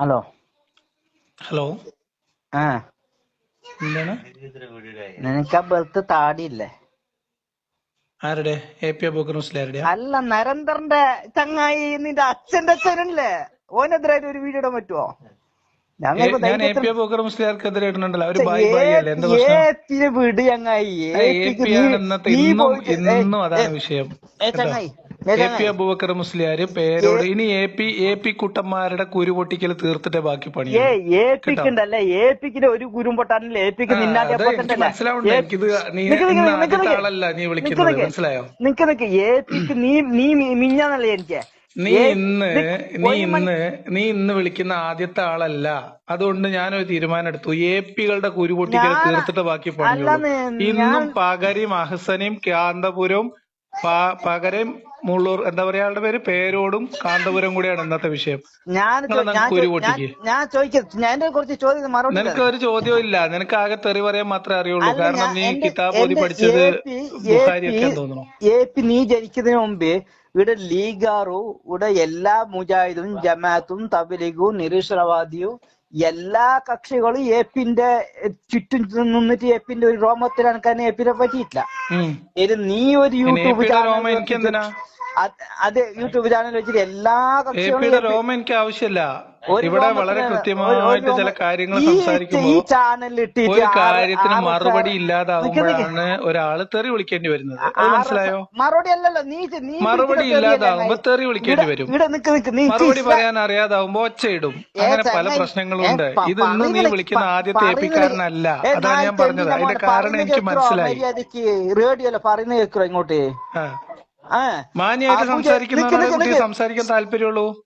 Hello hello ആ എന്താണ്? നിനക്ക് ആ ബെർത്ത് താടിയില്ലേ? ആരുടെ? എ പി അബൂക്കർ മുസ്ലിയാരുടെ അല്ല നരന്ദറിന്റെ ചങ്ങായി നിന്റെ അച്ഛന്റെ അച്ഛനല്ലേ? ഓനെതിരായിട്ട് ഒരു വീഡിയോ ഇടാൻ പറ്റുമോ ഞങ്ങൾ ഞാൻ എ പി അബൂക്കർ മുസ്ലിയാർക്കെതിരെ ഇടുന്നുണ്ടല്ലോ. അവർ ബൈ ബൈ അല്ലേ? എന്താ പ്രശ്നം? വിട് ചങ്ങായി. ഇന്നും ഇന്നും അതാണ് വിഷയം. ചങ്ങായി എ പി അബൂബക്കർ മുസ്ലിയാര് പേരോട് ഇനി എ പി എ പി കുട്ടന്മാരുടെ കുരു പൊട്ടിക്കൽ തീർത്തിട്ടേ ബാക്കി പണി ഒരു എനിക്കിത് നീ ഇന്ന് ആളല്ല നീ വിളിക്കുന്നത്. മനസ്സിലായോ? നിക്ക് നിക്ക്. ഏപ്പിക്ക് നീ നീ മിഞ്ഞാന്നല്ലേ എനിക്ക്? നീ ഇന്ന് നീ ഇന്ന് നീ ഇന്ന് വിളിക്കുന്ന ആദ്യത്തെ ആളല്ല. അതുകൊണ്ട് ഞാനൊരു തീരുമാനം എടുത്തു എ പികളുടെ കുരു പൊട്ടിക്കൽ തീർത്തിട്ട് ബാക്കി പണിയുള്ളൂ. ഇന്നും ഞാൻ മഹസനയും കാന്തപുരവും പകരം മുള്ളൂർ എന്താ പറയാ ആളുടെ പേര്? പേരോടും കാന്തപുരം കൂടിയാണ് ഇന്നത്തെ വിഷയം. ഞാൻ ഞാൻ കുരു ഞാൻ കുറച്ച് ചോദ്യം മറുപടി നിനക്ക് ഒരു ചോദ്യവും ഇല്ല നിനക്ക് ആകെ തെറി പറയാൻ മാത്രമേ അറിയുള്ളൂ. കാരണം നീ കിതാബ് ഓതി പഠിച്ചത് തോന്നുന്നു. എ പി നീ ജനിക്കുന്നതിന് മുമ്പേ ഇവിടെ ലീഗാറും ഇവിടെ എല്ലാ മുജാഹിദും ജമാഅത്തും തബലീഗും നിരീശ്വരവാദിയും എല്ലാ കക്ഷികളും എ പിന്റെ ചുറ്റും നിന്നിട്ട് എ പിന്റെ ഒരു രോമത്തിൽ എനക്കാൻ എ പിനെ പറ്റിയിട്ടില്ല. ഇത് നീ ഒരു യൂട്യൂബ് ചാനൽ അത് യൂട്യൂബ് ചാനൽ വെച്ചിട്ട് എല്ലാ കക്ഷികളും രോമം എനിക്ക് ആവശ്യമില്ല. ഇവിടെ വളരെ കൃത്യമായിട്ട് ചില കാര്യങ്ങൾ ഈ സംസാരിക്കുമ്പോ ഈ ചാനലിൽ ഇട്ടിട്ട് കാര്യത്തിന് മറുപടി. ഇല്ലാതാവുമ്പോഴാണ് ഒരാൾ തെറി വിളിക്കേണ്ടി വരുന്നത്. അത് മനസ്സിലായോ? മറുപടി അല്ലല്ലോ നീ നീ മറുപടി ഇല്ലാതാവുമ്പോ തെറി വിളിക്കേണ്ടി വരും. മറുപടി പറയാൻ അറിയാതാവുമ്പോ ഒച്ചയിടും. അങ്ങനെ പല പ്രശ്നങ്ങളും ഉണ്ട് ഇത് ഇന്ന് നീ വിളിക്കുന്ന ആദ്യത്തെ ഏപ്പിക്കാരനല്ല അതാണ് ഞാൻ പറഞ്ഞത്. അതിന്റെ കാരണം എനിക്ക് മനസ്സിലായി. റേഡിയോ പറയുന്ന കേൾക്കറോ ഇങ്ങോട്ട്? മാന്യമായിട്ട്. സംസാരിക്കാൻ താല്പര്യമുള്ളൂ.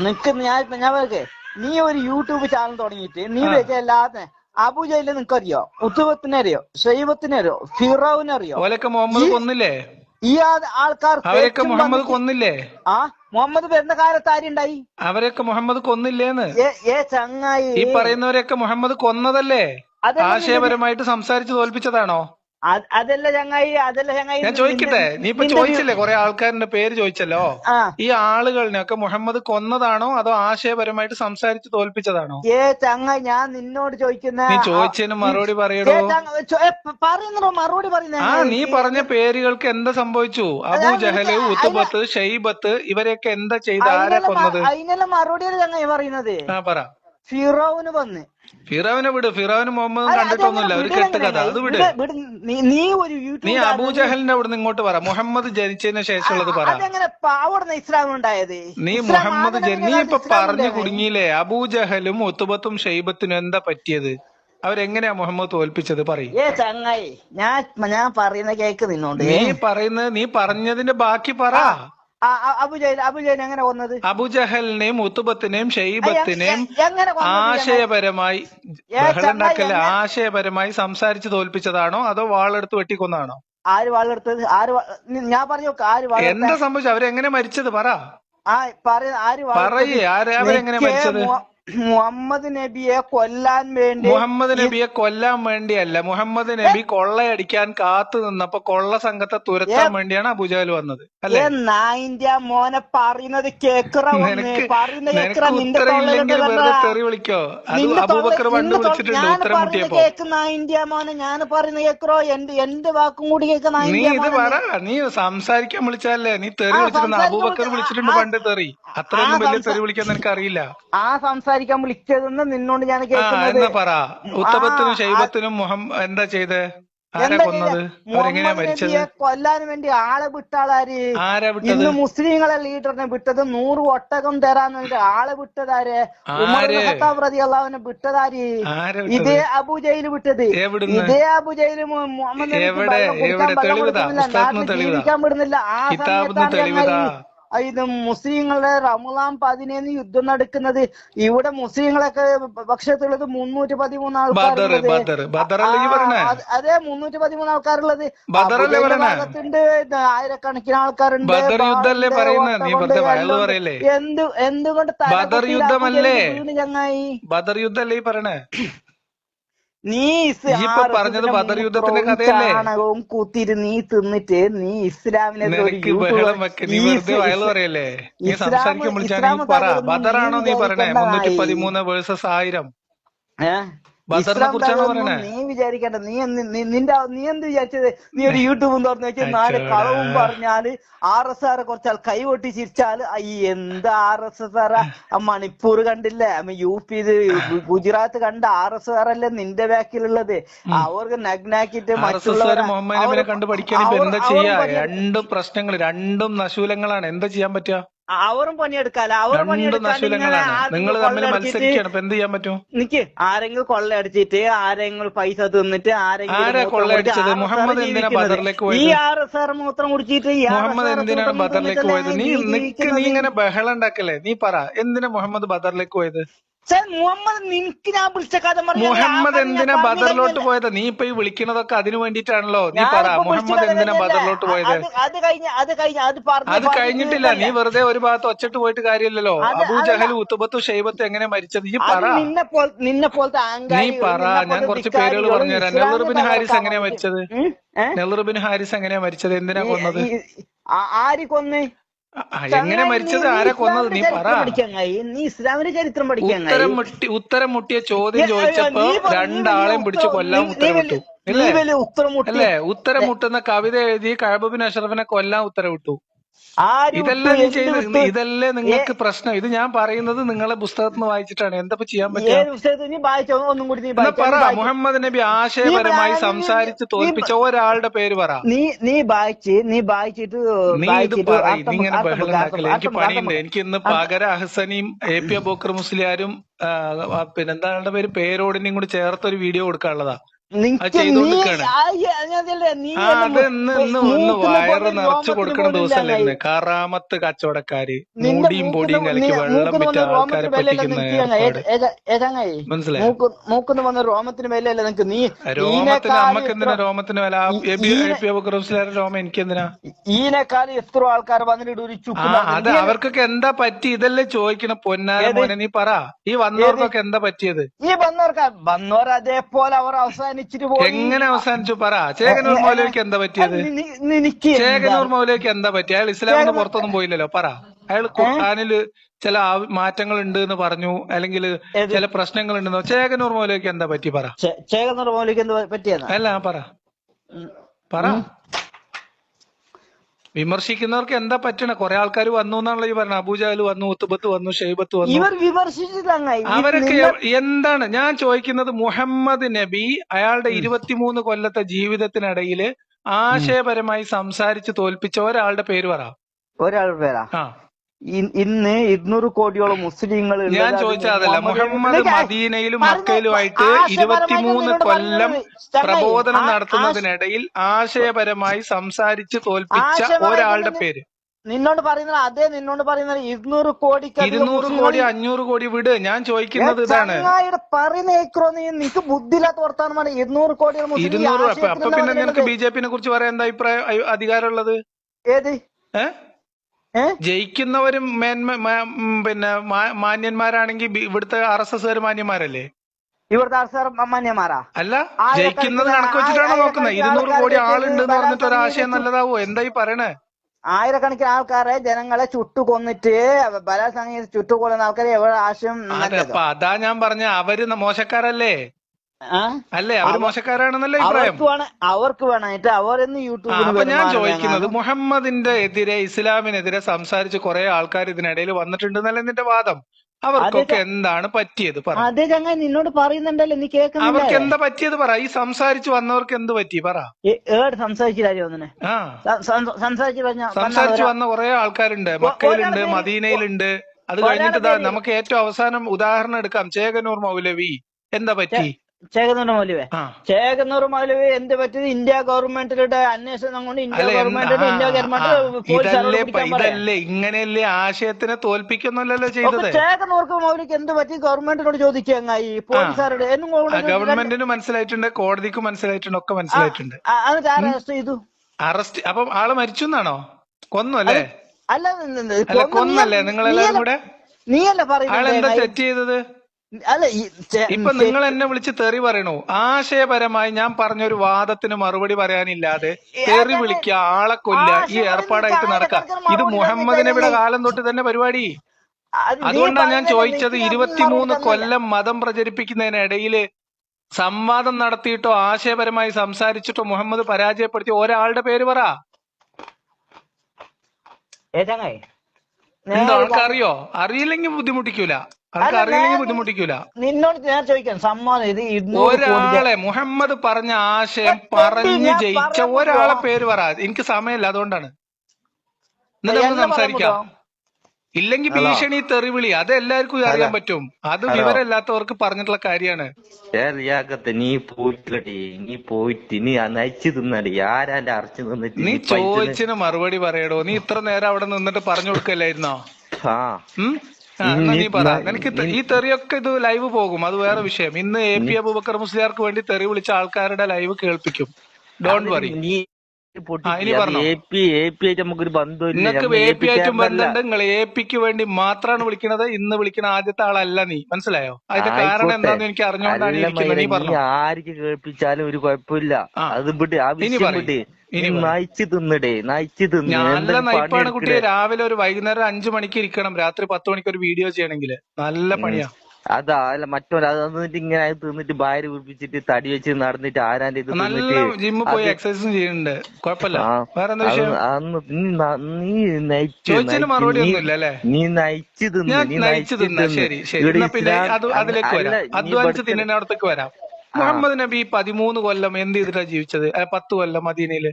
നിക്ക് ഞാൻ ഞാൻ പറയേ നീ ഒരു യൂട്യൂബ് ചാനൽ തുടങ്ങിയിട്ട് നീ. വെച്ച എല്ലാത്തിനെ അബുജയിൽ നിനക്കറിയോ? അറിയോ ഉത്തുബത്തിനെ അറിയോ? ഷെയ്ബത്തിനെ അറിയോ? ഫിറോവിനെ അറിയോ? ഓലൊക്കെ മുഹമ്മദ് ഈ- കൊന്നില്ലേ? ഈ ആൾക്കാർ മുഹമ്മദ് കൊന്നില്ലേ? ആ മുഹമ്മദ് വരുന്ന കാലത്ത് ആരുണ്ടായി അവരൊക്കെ മുഹമ്മദ് കൊന്നില്ലേന്ന്? ഏ ചങ്ങായി. ഈ പറയുന്നവരൊക്കെ മുഹമ്മദ് കൊന്നതല്ലേ? ആശയപരമായിട്ട് സംസാരിച്ച് തോൽപ്പിച്ചതാണോ? അതല്ല ചങ്ങായി അതല്ല ചങ്ങായി ഞാൻ ചോദിക്കട്ടെ? നീ ഇപ്പൊ ചോദിച്ചില്ലേ കുറെ ആൾക്കാരുടെ പേര് ചോദിച്ചല്ലോ? ഈ ആളുകളിനെയൊക്കെ മുഹമ്മദ് കൊന്നതാണോ അതോ ആശയപരമായിട്ട് സംസാരിച്ച് തോൽപ്പിച്ചതാണോ? ഏ ചങ്ങായി ഞാൻ നിന്നോട് ചോദിക്കുന്ന നീ ചോദിച്ചതിന് മറുപടി പറയടോ? പറയുന്നോ മറുപടി പറയുന്ന? ആ നീ പറഞ്ഞ പേരുകൾക്ക് എന്താ സംഭവിച്ചു? അബു ജഹൽ ഉത്തുബത്ത് ഷെയ്ബത്ത് ഇവരെയൊക്കെ എന്താ ചെയ്ത് ആരാ കൊന്നത്? അതിനെല്ലാം മറുപടിയാണ് ചങ്ങായി പറയുന്നത്. ആ പറ. ഫിറോവിന് വന്ന് ഫിറാവിനെ വിട്. ഫിറാവിന് മുഹമ്മദ് കണ്ടിട്ടൊന്നുമില്ല. ഒരു കെട്ട് കഥ അത് വിട്. നീ- ഒരു നീ അബൂജഹലിന്റെ അവിടുന്ന് ഇങ്ങോട്ട് പറ. മുഹമ്മദ് ജനിച്ചതിന് ശേഷമുള്ളത് പറ. അവിടെ നീ മുഹമ്മദ് നീ ഇപ്പൊ പറഞ്ഞു കുടുങ്ങിയില്ലേ? അബൂജഹലും ഒത്തുബത്തും ഷെയ്ബത്തിനും എന്താ പറ്റിയത്? അവരെങ്ങനെയാ മുഹമ്മദ് തോൽപ്പിച്ചത്? പറയും. ഏ ചങ്ങായി. ഞാൻ ഞാൻ പറയുന്ന കേക്ക് നിന്നോണ്ട്. നീ പറയുന്നത് നീ പറഞ്ഞതിന്റെ ബാക്കി പറ. എങ്ങനെ കൊന്നത് അബുജഹലിനെയും ഉത്തുബത്തിനെയും ഷെയ്ബത്തിനെയും? ആശയപരമായി ഏ, ആശയപരമായി സംസാരിച്ച് തോൽപ്പിച്ചതാണോ അതോ വാളെടുത്ത് വെട്ടിക്കൊന്നാണോ? ആര് വാളെടുത്തത് ആര് ഞാൻ പറഞ്ഞു ആര് എന്താ സംഭവിച്ചത് അവരെങ്ങനെ മരിച്ചത് പറ. ആ പറയുന്ന ആര് പറയേ ആര് അവരെങ്ങനെ മരിച്ചത്? മുഹമ്മദ് നബിയെ കൊല്ലാൻ വേണ്ടി മുഹമ്മദ് നബിയെ കൊല്ലാൻ വേണ്ടിയല്ല. മുഹമ്മദ് നബി കൊള്ളയടിക്കാൻ കാത്തു നിന്നപ്പോ കൊള്ള സംഘത്തെ തുരത്താൻ വേണ്ടിയാണ് അബുജാൽ വന്നത്. അല്ലെ? നായിന്റെ മോനെ പറയുന്നത് കേക്കറ ഒന്ന് നിനക്ക് പറയുന്ന നിനക്ക് കേക്കറ നിന്റെ ഉത്തരം വെറുതെ തെറി വിളിക്കോ? അത് അബൂബക്കർ പണ്ട് വിളിച്ചിട്ടുണ്ട് ഉത്തരം മുട്ടിയപ്പോ. നായിന്റെ മോനെ. ഞാൻ പറയുന്ന കേക്കറോ എന്റെ എന്റെ വാക്കും കൂടി കേക്ക് നീ ഇത് പറ. നീ സംസാരിക്കാൻ വിളിച്ചല്ലേ നീ തെറി വിളിച്ചിട്ടുണ്ട്. അബൂബക്കർ വിളിച്ചിട്ടുണ്ട് പണ്ട് തെറി. അത്രയൊന്നും വലിയ തെറി വിളിക്കാൻ നിനക്ക് അറിയില്ല ആ സംസാരിക്കാൻ വിളിച്ചതെന്ന് നിന്നോട് ഞാൻ കേൾക്കുന്നത്. പറ. ഉത്തബത്തിനും മുഹമ്മ എന്താ ചെയ്തേ? കൊല്ലാൻ വേണ്ടി ആളെ വിട്ടാളാര് ഇന്ന് മുസ്ലിങ്ങളെ ലീഡറിനെ വിട്ടത് നൂറ് ഒട്ടകം തരാന്ന് വേണ്ടി ആളെ വിട്ടതാര്? ഉമർ ആര്? ഖത്താബ് റളിയല്ലാഹുവിനെ വിട്ടതാര്? ഇതേ അബുജയിൽ വിട്ടത്? ഇതേ അബുജയിൽ മുഹമ്മദ്? ജീവിക്കാൻ വിടുന്നില്ല ആ സമയത്താണ് ഇത് മുസ്ലിങ്ങളുടെ റമദാൻ പതിനേന്ന് യുദ്ധം നടക്കുന്നത്. ഇവിടെ മുസ്ലിങ്ങളൊക്കെ പക്ഷത്തുള്ളത് മുന്നൂറ്റി പതിമൂന്ന് ആൾക്കാരുള്ളത് അത് മുന്നൂറ്റി പതിമൂന്ന് ആൾക്കാരുള്ളത്? ഭാഗത്തുണ്ട് ആയിരക്കണക്കിന് ആൾക്കാരുണ്ട് യുദ്ധമല്ലേ? എന്ത് എന്തുകൊണ്ട് യുദ്ധമല്ലേ? ചങ്ങായി? ബദർ യുദ്ധല്ലേ ഈ പറയണേ? നീ ഇസ് ഈ ഇപ്പൊ പറഞ്ഞത് ബദർ യുദ്ധത്തിന്റെ കഥയല്ലേ? ചാണകവും കുത്തിരി നീ തിന്നിട്ട് നീ ഇസ്ലാമിനെ പറയല്ലേ? നീ സംസാരിക്കുമ്പോൾ ബദറാണോ നീ പറയണേ? മുന്നൂറ്റി പതിമൂന്ന് വേഴ്സസ് ആയിരം. ഏഹ് നീ വിചാരിക്കണ്ട നീ നിന്റെ നീ എന്ത് വിചാരിച്ചത്? നീ ഒരു യൂട്യൂബും തുറന്നു വെച്ച് നാല് കളവും പറഞ്ഞാൽ ആർ എസ് ആറെ കുറച്ചാൽ കൈ പൊട്ടി ചിരിച്ചാൽ എന്ത് ആർ എസ് എസ് ആറാ മണിപ്പൂർ കണ്ടില്ലേ? യു പി ഗുജറാത്ത് കണ്ട ആർ എസ് ആർ അല്ലേ നിന്റെ ബാക്കിലുള്ളത്? അവർക്ക് നഗ്നാക്കിട്ട് മറ്റുള്ളവരെ മുഹമ്മദ് നബിനെ കണ്ട് പഠിക്കാൻ എന്താ ചെയ്യാ? രണ്ടും പ്രശ്നങ്ങൾ രണ്ടും നശൂലങ്ങളാണ്. എന്താ ചെയ്യാൻ പറ്റുക? അവരും പണിയെടുക്കാല അവരും പണിയെടുക്കാൻ നിങ്ങൾ തമ്മിൽ എന്ത് ചെയ്യാൻ പറ്റും? നിക്ക്. ആരെങ്കിലും കൊള്ളയടിച്ചിട്ട് ആരെങ്കിലും പൈസ തിന്നിട്ട് ആരെങ്കിലും മുഹമ്മദ് എന്തിനാ പോയത്? ഈ ആർ എസ് ആർ മൂത്രം കുടിച്ചിട്ട് മുഹമ്മദ് എന്തിനാണ് ബദറിലേക്ക് പോയത്? നീ നിക്ക് നീ ഇങ്ങനെ ബഹളം ഉണ്ടാക്കല്ലേ? നീ പറ എന്തിനാ മുഹമ്മദ് ബദറിലേക്ക് പോയത്? മുഹമ്മദ് നിനക്ക് ഞാൻ വിളിച്ച കഥ മുഹമ്മദ് എന്തിനാ ബദറിലോട്ട് പോയത്? നീ ഇപ്പൊ ഈ വിളിക്കണതൊക്കെ അതിനു വേണ്ടിട്ടാണല്ലോ നീ പറ മുഹമ്മദ് എന്തിനാ ബദറിലോട്ട് പോയത്? അത് അത് കഴിഞ്ഞ അത് കഴിഞ്ഞ അത് പറഞ്ഞു അത് കഴിഞ്ഞിട്ടില്ല. നീ വെറുതെ ഒരു ഭാഗത്ത് ഒച്ചിട്ട് പോയിട്ട് കാര്യമില്ലല്ലോ. അത് അബൂ ജഹൽ ഉത്തുബത്തു ഷെയ്ബത്ത് എങ്ങനെ മരിച്ചത്? നീ പറ. നിന്നെ പോൽ നിന്നെ പോലത്തെ നീ പറ. ഞാൻ കുറച്ച് പേരുകൾ പറഞ്ഞുതരാം നെഹ്റുബിൻ ഹാരിസ് എങ്ങനെയാ മരിച്ചത്? നെഹ്റുബിൻ ഹാരിസ് എങ്ങനെയാ മരിച്ചത്? എന്തിനാ കൊന്നത്? ആര് കൊന്ന്? എങ്ങനെ മരിച്ചത്? ആരെ കൊന്നത്? നീ പറ. നീ ഇസ്ലാമിന്റെ ചരിത്രം പഠിക്കാൻ ഉത്തരം മുട്ടി ഉത്തരം മുട്ടിയ ചോദ്യം ചോദിച്ചപ്പോ രണ്ടാളെയും പിടിച്ച് കൊല്ലാൻ ഉത്തരവിട്ടു. അല്ലേ? ഉത്തരം മുട്ടുന്ന കവിത എഴുതി കഴബുബിൻ അഷറഫിനെ കൊല്ലാൻ ഉത്തരവിട്ടു? ഇതെല്ലാം ചെയ്ത്? ഇതല്ലേ നിങ്ങൾക്ക് പ്രശ്നം? ഇത് ഞാൻ പറയുന്നത് നിങ്ങളെ പുസ്തകത്തിൽ നിന്ന് വായിച്ചിട്ടാണ്. എന്താ ചെയ്യാൻ പറ്റുക. പറ മുഹമ്മദ് നബി ആശയപരമായി സംസാരിച്ച് തോൽപ്പിച്ച ഒരാളുടെ പേര് പറ. നീ നീ വായിച്ച് നീ വായിച്ചിട്ട് നീ ഇത് പറ. ഇങ്ങനെ ബഹളം എനിക്ക് പണിയുണ്ട്. എനിക്ക് ഇന്ന് പകര അഹസനിയും എ പി അബോക്കർ മുസ്ലിയാരും പിന്നെന്താ പേര്? പേരോടിനെയും കൂടി ചേർത്ത് ഒരു വീഡിയോ കൊടുക്കാനുള്ളതാ. വയറ് നിറച്ച് കൊടുക്കുന്ന ദിവസമല്ലേ. ഇന്ന്. കറാമത്ത് കച്ചവടക്കാര് മൂടിയും പൊടിയും കളിക്ക് കലക്കി വെള്ളം വിറ്റ ആൾക്കാരെ പറ്റിക്കുന്ന. മനസ്സിലായോ? വന്ന രോമത്തിന് വിലയല്ല നിനക്ക്? നീ രോമത്തിന് അമ്മയ്ക്ക് എന്തിനാ രോമത്തിന് വില? രോമം എനിക്ക് എന്തിനാ എത്ര ആൾക്കാർ വന്നിട്ട് ഒരു അത് അവർക്കൊക്കെ എന്താ പറ്റി? ഇതല്ലേ ചോദിക്കണ പൊന്നാര? മോനെ നീ പറ. ഈ വന്നവർക്കൊക്കെ എന്താ പറ്റിയത്? ഈ വന്നവർക്ക് വന്നവർ അതേപോലെ അവർ അവസാനിച്ചിട്ട് പോയി. എങ്ങനെ അവസാനിച്ചു? പറ. ചേകനൂർ മൗലവിക്ക് എന്താ പറ്റിയത്? ചേകനൂർ? മൗലവിക്ക് എന്താ പറ്റി? അയാൾ ഇസ്ലാമിന് പുറത്തൊന്നും പോയില്ലല്ലോ. പറ. അയാൾ ഖുർആാനിൽ ചില മാറ്റങ്ങൾ ഉണ്ട് എന്ന് പറഞ്ഞു. അല്ലെങ്കിൽ ചില പ്രശ്നങ്ങൾ ഉണ്ടെന്നോ ചേകനൂർ മൗലവിക്ക് എന്താ പറ്റി? പറ. ചേകനൂർ മൗലവിക്ക് എന്താ പറ്റിയത് അല്ല പറ. പറ. വിമർശിക്കുന്നവർക്ക് എന്താ പറ്റണ? കുറെ ആൾക്കാർ വന്നു എന്നാണല്ലോ ഈ പറഞ്ഞത്. അബൂജാൽ വന്നു ഉത്തുബത്ത് വന്നു ഷെയ്ബത്ത് വന്നു. ഇവർ അവരൊക്കെ എന്താണ്? ഞാൻ ചോദിക്കുന്നത് മുഹമ്മദ് നബി അയാളുടെ ഇരുപത്തിമൂന്ന് കൊല്ലത്തെ ജീവിതത്തിനിടയിൽ ആശയപരമായി സംസാരിച്ച് തോൽപ്പിച്ച ഒരാളുടെ പേര് പറ. ഒരാളുടെ പേരാ? ആ. ഇന്ന് ഇരുന്നൂറ് കോടിയോളം മുസ്ലിങ്ങൾ ഞാൻ ചോദിച്ചതല്ല മുഹമ്മദ് മദീനയിലും മക്കയിലുമായിട്ട് ഇരുപത്തിമൂന്ന് കൊല്ലം പ്രബോധനം നടത്തുന്നതിനിടയിൽ ആശയപരമായി സംസാരിച്ച് തോൽപ്പിച്ച ഒരാളുടെ പേര്. നിന്നോട് പറയുന്നത് അതേ നിന്നോട് പറയുന്നത് ഇരുന്നൂറ് കോടി ഇരുന്നൂറ് കോടി അഞ്ഞൂറ് കോടി വിട്. ഞാൻ ചോദിക്കുന്നത് ഇതാണ്. ചങ്ങായിയുടെ പറയുന്ന ഏക്കറോ നീ? നിനക്ക് ബുദ്ധിയില്ലാത്ത വർത്താനമാണ് ഇരുന്നൂറ് കോടി ഇരുന്നൂറ് അപ്പൊ പിന്നെ നിനക്ക്. ബി ജെ പിനെ കുറിച്ച് പറയാൻ എന്താ അഭിപ്രായം? അധികാരമുള്ളത്? ഏത്? ഏഹ് ജയിക്കുന്നവരും മേന്മ പിന്നെ മാന്യന്മാരാണെങ്കിൽ ഇവിടുത്തെ ആർ എസ് എസ് മാന്യന്മാരല്ലേ? ഇവിടുത്തെ ആർ എസ് മാന്യന്മാരാ? അല്ല ജയിക്കുന്നത് കണക്ക് വെച്ചിട്ടാണ് നോക്കുന്നത് ഇരുന്നൂറ് കോടി ആളുണ്ട് എന്ന് പറഞ്ഞിട്ട് ഒരു ആശയം നല്ലതാവോ? എന്താ ഈ പറയണേ? ആയിരക്കണക്കിന് ആൾക്കാരെ ജനങ്ങളെ ചുട്ടു കൊന്നിട്ട് ബലാത്സംഗം ചുട്ടു കൊല്ലുന്ന ആൾക്കാരെ എവിടെ ആശയം അതെ ഞാൻ പറഞ്ഞ അവർ മോശക്കാരല്ലേ? അല്ലേ? അവർ മോശക്കാരാണെന്നല്ലേ അവർക്ക് വേണം അവർക്ക് വേണമായിട്ട് ആ, യൂട്യൂബിൽ അപ്പൊ ഞാൻ ചോദിക്കുന്നത് മുഹമ്മദിന്റെ എതിരെ ഇസ്ലാമിനെതിരെ സംസാരിച്ച് കുറെ ആൾക്കാർ ഇതിനിടയിൽ വന്നിട്ടുണ്ടെന്നല്ലേ നിന്റെ വാദം? അവർക്കൊക്കെ എന്താണ് പറ്റിയത്? പറ. അതേ നിന്നോട് പറയുന്നുണ്ടല്ലോ നീ അവർക്ക് എന്താ പറ്റിയത് പറ? ഈ സംസാരിച്ച് വന്നവർക്ക് എന്ത് പറ്റി? പറ. ഏട് സംസാരിച്ചു വന്ന കുറെ ആൾക്കാരുണ്ട്. മക്കയിലുണ്ട് മദീനയിലുണ്ട്. അത് കഴിഞ്ഞിട്ട് നമുക്ക് ഏറ്റവും അവസാനം ഉദാഹരണം എടുക്കാം. ചേകനൂർ മൗലവി. എന്താ പറ്റി? ചേകന്നൂർ മൗലവി. ചേകന്നൂർ മൗലവി എന്ത് പറ്റിയത് ഇന്ത്യ ഗവൺമെന്റിലൂടെ അന്വേഷണം കൊണ്ട് ഇന്ത്യ ഗവൺമെന്റിന് ഗവൺമെന്റ് ഇന്ത്യ ഗവൺമെന്റ് ഇങ്ങനെയല്ലേ ആശയത്തിനെ തോൽപ്പിക്കുന്നല്ലോ ചെയ്തത്? ചേകന്നൂർക്ക് മൗലിക്ക് എന്ത് പറ്റി? ഗവൺമെന്റിനോട് ചോദിക്കുക അങ്ങായി പോലീസുകാരോട്. ഗവൺമെന്റിന് മനസ്സിലായിട്ടുണ്ട് കോടതിക്ക് മനസ്സിലായിട്ടുണ്ട് ഒക്കെ മനസ്സിലായിട്ടുണ്ട്. എന്നിട്ട് അറസ്റ്റ് ചെയ്തു? അറസ്റ്റ് അപ്പം ആൾ മരിച്ചു എന്നാണോ? കൊന്നു അല്ലേ? അല്ല കൊന്നല്ലേ നിങ്ങളെല്ലാരും നീയല്ല- കൂടെ? നീയല്ല ആളെന്താ പറയുന്നത് തെറ്റ് ചെയ്തത്? അല്ല ഇപ്പൊ നിങ്ങൾ എന്നെ വിളിച്ച് തെറി പറയണു. ആശയപരമായി ഞാൻ പറഞ്ഞൊരു വാദത്തിന് മറുപടി പറയാനില്ലാതെ തെറി വിളിക്കുക ആളെ കൊല്ല ഈ ഏർപ്പാടായിട്ട് ചായ നടക്കുക. ഇത് മുഹമ്മദിനെ മുഹമ്മദ് നബിയുടെ കാലം തൊട്ട് തന്നെ പരിപാടി. അത് അതുകൊണ്ടാണ് ഞാൻ ചോദിച്ചത് ഇരുപത്തിമൂന്ന് കൊല്ലം മതം പ്രചരിപ്പിക്കുന്നതിനിടയിൽ സംവാദം നടത്തിയിട്ടോ ആശയപരമായി സംസാരിച്ചിട്ടോ മുഹമ്മദ് പരാജയപ്പെടുത്തിയ ഒരാളുടെ പേര് പറ. എന്താ ചങ്ങായി എന്തോ നേരെ ആൾക്ക് അറിയോ അറിയില്ലെങ്കിൽ ബുദ്ധിമുട്ടിക്കൂല. ബുദ്ധിമുട്ടിക്കൂല. നിന്നോട് ഞാൻ ചോദിക്കാം സമ്മാനം ഇത് ഒരാളെ മുഹമ്മദ് പറഞ്ഞ ആശയം പറഞ്ഞു ജയിച്ച ഒരാളെ പേര് പറ. എനിക്ക് സമയമില്ല അതുകൊണ്ടാണ്. എന്നിട്ട് നമുക്ക് എന്നെ സംസാരിക്കാം. ഇല്ലെങ്കിൽ ഭീഷണി തെറിവിളി അത് എല്ലാവർക്കും അറിയാൻ പറ്റും. അത്. വിവരമില്ലാത്തവർക്ക് പറഞ്ഞിട്ടുള്ള കാര്യമാണ്. നീ പോയിട്ടില്ലടി. നീ പോയിട്ട് നീ നയിച്ചു തിന്നടി. ആരാന്റെ അറച്ചു തിന്നിട്ട് നീ ചോദിച്ചിന് മറുപടി പറയടോ. നീ ഇത്ര നേരം അവിടെ നിന്നിട്ട് പറഞ്ഞു കൊടുക്കല്ലായിരുന്നോ? ഉം? ആ, എന്നാ നീ- നീ പറ നിനക്ക് ഈ തെറിയൊക്കെ ഇത് ലൈവ് പോകും. അത് വേറെ വിഷയം. ഇന്ന് എ പി അബൂബക്കർ മുസ്ലിയാർക്ക് വേണ്ടി തെറി വിളിച്ച ആൾക്കാരുടെ ലൈവ് കേൾപ്പിക്കും. ഡോണ്ട് വറി നമുക്കൊരു നിങ്ങൾക്ക് എ പി ആയിട്ടും. ബന്ധമുണ്ട്. നിങ്ങൾ എ പിക്ക് വേണ്ടി മാത്രമാണ് വിളിക്കുന്നത്. ഇന്ന് വിളിക്കുന്ന ആദ്യത്തെ ആളല്ല നീ. മനസ്സിലായോ? അതിന്റെ കാരണം. എന്താന്ന് എനിക്ക് അറിഞ്ഞുകൊണ്ടാണ് പറഞ്ഞു. ആർക്ക് കേൾപ്പിച്ചാലും ഒരു കുഴപ്പമില്ല. അത് വിട്. ആ വിഷയം. നയിച്ചു തിന്നിടേ നയിച്ചു തിന്ന്. നല്ല നയിപ്പാണ് കുട്ടിയെ. രാവിലെ ഒരു വൈകുന്നേരം അഞ്ചു മണിക്ക് ഇരിക്കണം. രാത്രി പത്ത് മണിക്ക് ഒരു വീഡിയോ ചെയ്യണമെങ്കിൽ നല്ല പണിയാ. അതാ അല്ല മറ്റോ അത് എന്നിട്ട് ഇങ്ങനെ തിന്നിട്ട് ഭാര്യ കുടിപ്പിച്ചിട്ട് തടി വെച്ച് നടന്നിട്ട് ആരാന്റെ ഇത് നല്ല ജിമ്മിൽ പോയി എക്സസൈസും ചെയ്യുന്നുണ്ട്. കുഴപ്പമില്ല. വേറെ എന്താ വിഷയം? നീ നയിച്ചു മറുപടി ഒന്നുമില്ല അല്ലേ? നീ നയിച്ചു തിന്നു നീ നയിച്ചു തിന്നു. ശരി ശരി. പിന്നെ അത് അതിലേക്ക് വരാം. അധ്വാനിച്ച് തിന്നുന്നിടത്തേക്ക് വരാം. മുഹമ്മദ് നബി പതിമൂന്ന് കൊല്ലം എന്ത് ചെയ്തിട്ടാ ജീവിച്ചത്? പത്ത് കൊല്ലം മദീനയിൽ.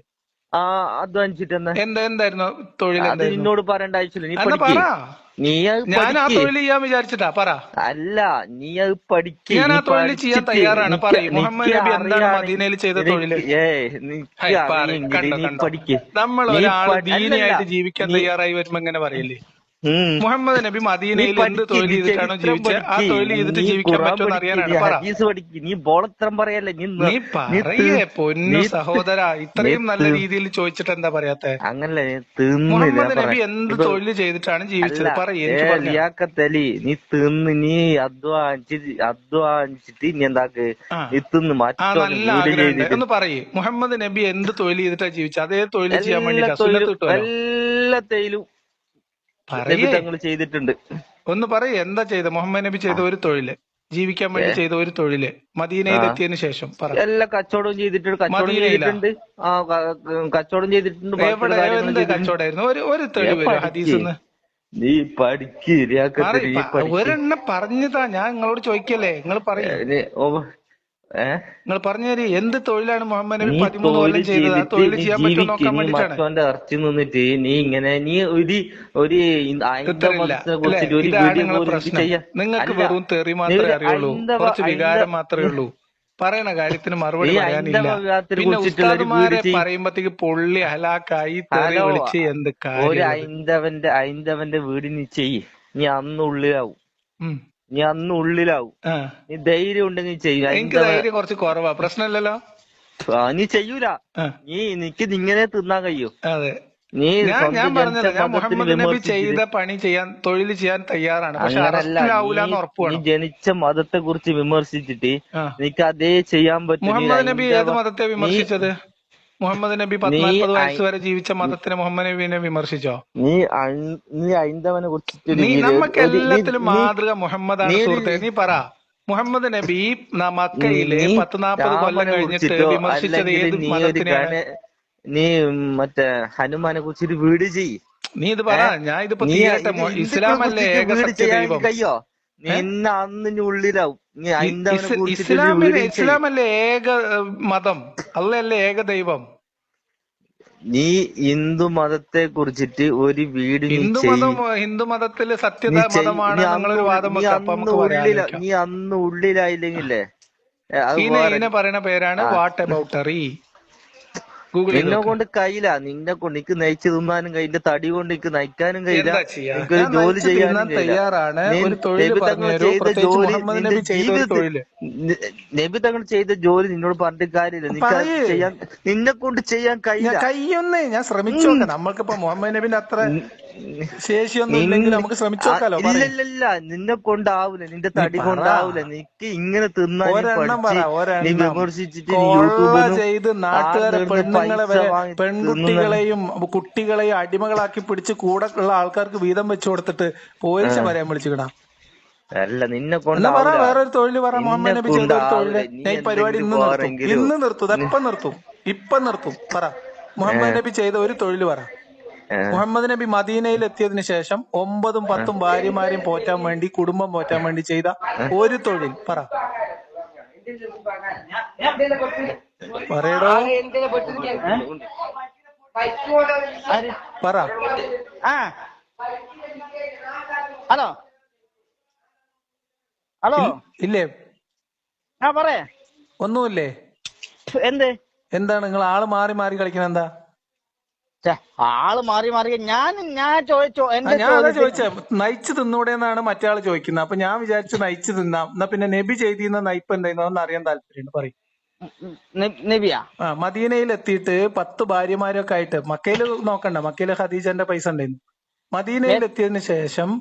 ആ അധ്വാനിച്ചിട്ട് എന്നാ എന്താ എന്തായിരുന്നു തൊഴിൽ അത് നിന്നോട് പറയേണ്ട ആവശ്യമില്ല. നീ ഞാൻ ആ തൊഴിൽ ചെയ്യാൻ വിചാരിച്ചിട്ടാ പറ. അല്ല നീ അത് പഠിക്ക. ഞാൻ ആ തൊഴിൽ ചെയ്യാൻ തയ്യാറാണ്. പറയും മുഹമ്മദ് നബി എന്താണ് മദീനയിൽ ചെയ്ത തൊഴിൽ? പഠിക്ക്. നമ്മൾ ഒരാൾ ദീനയായിട്ട് ജീവിക്കാൻ തയ്യാറായി വരുമ്പോ ഇങ്ങനെ പറയില്ലേ. മുഹമ്മദ് നബി മദീനയിൽ എന്ത് തൊഴിൽ ചെയ്തിട്ടാണോ ജീവിച്ചത്? ആ തൊഴിൽ ചെയ്തിട്ട് ജീവിക്കാൻ പറ്റുമെന്ന് അറിയാനാണ് പറ. നീ ബോളത്രം പറയല്ലേ നീ പറയേ പൊന്നു സഹോദര ഇത്രയും നല്ല രീതിയിൽ ചോദിച്ചിട്ട് എന്താ പറയാത്തെ? അങ്ങനല്ലേ മുഹമ്മദ് നബി എന്ത് തൊഴിൽ ചെയ്തിട്ടാണ് ജീവിച്ചത്? പറ എനിക്ക് നീ തിന്ന് നീ അധ്വാനിച്ചിട്ട് അധ്വാനിച്ചിട്ട് നീ എന്താക്ക്. നീ തിന്ന് മറ്റോ നല്ല ആഗ്രഹം ഒന്ന് പറയേ മുഹമ്മദ് നബി എന്ത് തൊഴിൽ ചെയ്തിട്ടാണ് ജീവിച്ചത്? അതേ തൊഴിൽ ചെയ്യാൻ വേണ്ടി എല്ലാ തേയിലും പറയേ. തങ്ങൾ ചെയ്തിട്ടുണ്ട്. ഒന്ന് പറയൂ എന്താ ചെയ്ത? മുഹമ്മദ് നബി ചെയ്ത ഒരു തൊഴിൽ. ജീവിക്കാൻ വേണ്ടി ചെയ്ത ഒരു തൊഴിൽ. എത്തിയതിനു ശേഷം എല്ലാ കച്ചവടവും ചെയ്തിട്ടുണ്ട് കച്ചവടം ചെയ്തിട്ടുണ്ട്. ആ കച്ചവടം ചെയ്തിട്ടുണ്ട് എന്ത് ചെയ്തിട്ടുണ്ട്. ഒരു ഒരു ഏ, വരും പഠിക്ക്. ഹദീസ് നീ പഠിക്ക് ഒരെണ്ണം പറഞ്ഞതാ ഞാൻ നിങ്ങളോട് ചോദിക്കല്ലേ? നിങ്ങൾ പറയൂ. നിങ്ങൾ പറഞ്ഞു തരി എന്ത് തൊഴിലാണ് മുഹമ്മദ് നബി പതിമൂന്ന് കൊല്ലം ചെയ്തത്? ആ തൊഴിൽ ചെയ്യാൻ പറ്റുമോ നോക്കാൻ മറ്റവന്റെ ഇറച്ചി നിന്നിട്ട് നീ ഇങ്ങനെ നീ ഒരു ഒരു നിങ്ങൾക്ക് വെറും തെറി മാത്രമേ അറിയുള്ളൂ. കുറച്ച് വികാരം മാത്രമേ ഉള്ളൂ. പറയണ കാര്യത്തിന് മറുപടി പറയാനില്ല. പിന്നെ ഉസ്താദുമാരെ. പറയുമ്പത്തേക്ക് പൊള്ളി ഹലാക്കായി തെറി വിളിച്ച് എന്ത് കാര്യം ഒരു ഐന്ദവന്റെ വീട് നീ ചെയ്യ്. നീ അന്ന് ഉള്ളിലാവും. നീ അന്ന് ഉള്ളിലാവും. നീ ധൈര്യം ഉണ്ടെങ്കിൽ ചെയ്യും. എനിക്ക് ധൈര്യം കുറച്ച് കുറവാ. പ്രശ്നമില്ലല്ലോ? നീ ചെയ്യൂല. നീ നിക്ക് ഇങ്ങനെ തിന്നാൻ കഴിയും. അതെ. നീ ഞാൻ പറഞ്ഞത് ഞാൻ മുഹമ്മദ് നബി ചെയ്ത പണി ചെയ്യാൻ തൊഴിൽ ചെയ്യാൻ തയ്യാറാണ്. പക്ഷെ നീ- ജനിച്ച മതത്തെ കുറിച്ച് വിമർശിച്ചിട്ട്. നിനക്ക് അതേ ചെയ്യാൻ പറ്റും മുഹമ്മദ് നബി ഏത് മതത്തെ വിമർശിച്ചത്? മുഹമ്മദ് നബി നീ വയസ്സ് വരെ ജീവിച്ച മതത്തിനെ മുഹമ്മദ് നബീനെ വിമർശിച്ചോ? നീ നീ ഹൈന്ദവനെ നീ നമുക്ക് എല്ലാത്തിലും മാതൃക മുഹമ്മദ് ആണ് സുഹൃത്തെ. നീ പറ. മുഹമ്മദ് നബി മക്കയിലെ പത്ത് നാപ്പത് കൊല്ലം കഴിഞ്ഞിട്ട് വിമർശിച്ചത് ഏത് മതത്തിനെയാണ്? നീ മറ്റേ ഹനുമാനെ കുറിച്ചിട്ട് വീട് ചെയ്യ്. നീ ഇത് പറ. ഞാൻ ഇതിപ്പോ തീരട്ടെ. ഇസ്ലാമല്ലേ ഏക സത്യ ദൈവം. കഴിയോ നീ അന്ന് ഇനി ഉള്ളിലാവും ഇസ്ലാമിലെ ഇസ്ലാമല്ലേ ഏക മതം? അല്ലല്ലേ ഏക ദൈവം? നീ ഹിന്ദു മതത്തെ കുറിച്ചിട്ട് ഒരു വീട് ഹിന്ദു മതം ഹിന്ദു മതത്തിൽ സത്യത മതമാണ് ഞങ്ങളൊരു വാദം നീ അന്ന് ഉള്ളിലായില്ലെങ്കിലേ? ഇതിനെ പറയുന്ന പേരാണ്. വാട്ട് അബൌട്ടറി ഗൂഗിൾ നോക്ക്. കൊണ്ട് കഴിയില്ല. നിന്നെ കൊണ്ട് നിനക്ക് നയിച്ചു തിന്നാനും കഴിയില്ല. തടി കൊണ്ട് നിനക്ക് നയിക്കാനും കഴിയില്ല. എന്താ ചെയ്യാ? നിനക്കൊരു ജോലി ചെയ്യാനും കഴിയില്ല. തയ്യാറാണ്. ചെയ്ത ജോലി നിന്റെ നബി ചെയ്ത ഒരു ജീവിതത്തിൽ നബി തങ്ങൾ ചെയ്ത ജോലി നിന്നോട് പറഞ്ഞിട്ട് കാര്യമില്ല. നിനക്ക്. ചെയ്യാൻ നിന്നെ കൊണ്ട് ചെയ്യാൻ ഞാൻ കഴിയില്ല കയ്യൊന്നേ ഞാൻ ശ്രമിച്ചോട്ടെ. നമ്മൾക്കിപ്പോ മുഹമ്മദ് നബിന്റെ അത്ര ശേഷിയൊന്നും ഇല്ലെങ്കിൽ നമുക്ക് ശ്രമിച്ചു നോക്കാലോ ഇല്ല പറയ്. ഇല്ല ഇല്ല നിന്നെ കൊണ്ടാവൂല നിന്റെ തടി. കൊണ്ടാവൂല. നിനക്ക് ഇങ്ങനെ തിന്നാൻ വിമർശിച്ചിട്ട് ചെയ്ത് നാട്ടുകാരെ പെണ്ണുങ്ങളെ വരെ പെൺകുട്ടികളെയും കുട്ടികളെയും അടിമകളാക്കി പിടിച്ച് കൂടെ ഉള്ള ആൾക്കാർക്ക് വീതം വെച്ചു കൊടുത്തിട്ട് പോലീസ് പറയാൻ വിളിച്ചിടാ അല്ല നിന്നെ കൊണ്ട് വേറൊരു തൊഴിൽ പറ മുഹമ്മദ് നബി ചെയ്ത ഞാൻ പരിപാടി ഇന്ന് നിർത്തും. ഇന്ന് നിർത്തും ഇപ്പൊ നിർത്തും. ഇപ്പം നിർത്തും. പറ മുഹമ്മദ് നബി ചെയ്ത ഒരു തൊഴിൽ പറ. മുഹമ്മദ് നബി മദീനയിൽ എത്തിയതിനു ശേഷം ഒമ്പതും പത്തും ഭാര്യമാരെയും പോറ്റാൻ വേണ്ടി കുടുംബം പോറ്റാൻ വേണ്ടി ചെയ്ത ഒരു തൊഴിൽ. പറ. പറയടോ. പറ. ആ. ഹലോ. ഹലോ. ഇല്ലേ? ആ പറയേ. ഒന്നുമില്ലേ? എന്ത്? എന്താണ്? നിങ്ങൾ ആൾ മാറി മാറി കളിക്കുന്ന എന്താ ആൾ മാറി മാറി. ഞാൻ ഞാൻ ചോദിച്ചോ ഞാൻ അതാ ചോദിച്ചേ നയിച്ചു തിന്നൂടെ എന്നാണ് മറ്റേ ആൾ ചോദിക്കുന്നത്. അപ്പൊ ഞാൻ വിചാരിച്ചു നയിച്ചു തിന്നാം. എന്നാ പിന്നെ നബി ചെയ്തിരുന്ന നയിപ്പ് എന്തായിരുന്നു? അറിയാൻ താല്പര്യമുണ്ട് പറയും. നബിയാ? മദീനയിൽ എത്തിയിട്ട് പത്ത് ഭാര്യമാരൊക്കെ ആയിട്ട് മക്കയിൽ നോക്കണ്ട മക്കയിൽ ഖദീജന്റെ പൈസ ഉണ്ടായിരുന്നു. മദീനയിൽ എത്തിയതിനു ശേഷം